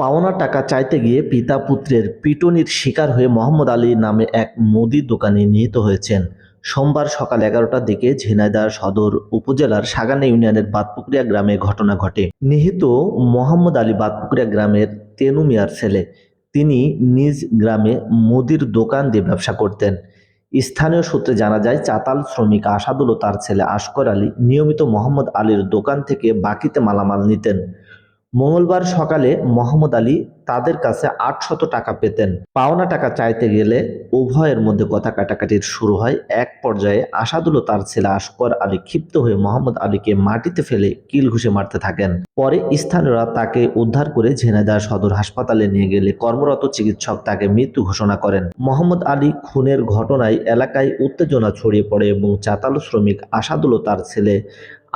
পাওনা টাকা চাইতে গিয়ে পিতা পুত্রের পিটুনির শিকার হয়ে মোহাম্মদ আলী নামে এক মুদির দোকানে নিহত হয়েছেন। সোমবার সকাল এগারোটার দিকে ঝিনাইদহ সদর উপজেলার সাগানা ইউনিয়নের বাতপুকুরিয়া গ্রামে ঘটনা ঘটে। নিহত মোহাম্মদ আলী বাতপুকুরিয়া গ্রামের তেনু মিয়ার ছেলে। তিনি নিজ গ্রামে মুদির দোকান দিয়ে ব্যবসা করতেন। স্থানীয় সূত্রে জানা যায়, চাতাল শ্রমিক আসাদুল ও তার ছেলে আশকর আলী নিয়মিত মোহাম্মদ আলীর দোকান থেকে বাকিতে মালামাল নিতেন। মঙ্গলবার সকালে মোহাম্মদ আলী তাদের কাছে আটশত টাকা পেতেন। পাওনা টাকা চাইতে গেলে উভয়ের মধ্যে কথা কাটাকাটির শুরু হয়। এক পর্যায়ে আসাদুল তার ছেলে আশকর আলী ক্ষিপ্ত হয়ে মোহাম্মদ আলীকে মাটিতে ফেলে কিল ঘুষে মারতে থাকেন। পরে স্থানীয়রা তাকে উদ্ধার করে ঝিনাইদহ সদর হাসপাতালে নিয়ে গেলে কর্মরত চিকিৎসক তাকে মৃত্যু ঘোষণা করেন। মোহাম্মদ আলী খুনের ঘটনায় এলাকায় উত্তেজনা ছড়িয়ে পড়ে এবং চাতালু শ্রমিক আসাদুল তার ছেলে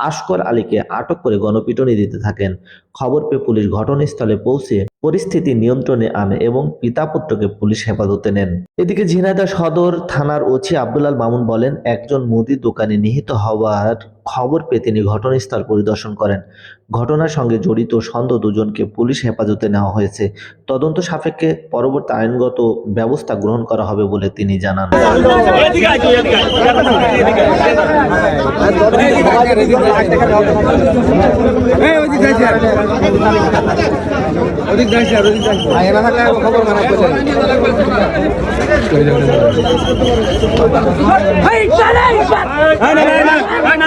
আশকর আলীকে আটক করে গণপিটুনি দিতে থাকেন। খবর পেয়ে পুলিশ ঘটনাস্থলে পৌঁছে পরিস্থিতি নিয়ন্ত্রণে আনে এবং পিতা পুত্রকে পুলিশ হেফাজতে নেন। এদিকে ঝিনাইদহ সদর থানার ওছি আব্দুল্লাল মামুন বলেন, একজন মুদি দোকানে নিহিত হওয়ার খবর পেয়ে তিনি ঘটনাস্থল পরিদর্শন করেন। ঘটনার সঙ্গে জড়িত সন্দেহ দুজনকে পুলিশ হেফাজতে নেওয়া হয়েছে। তদন্ত সাপেক্ষে পরবর্তী আইনগত ব্যবস্থা গ্রহণ করা হবে বলে তিনি জানান।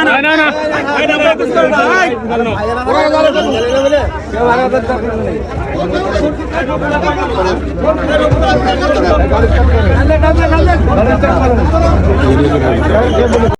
না, না,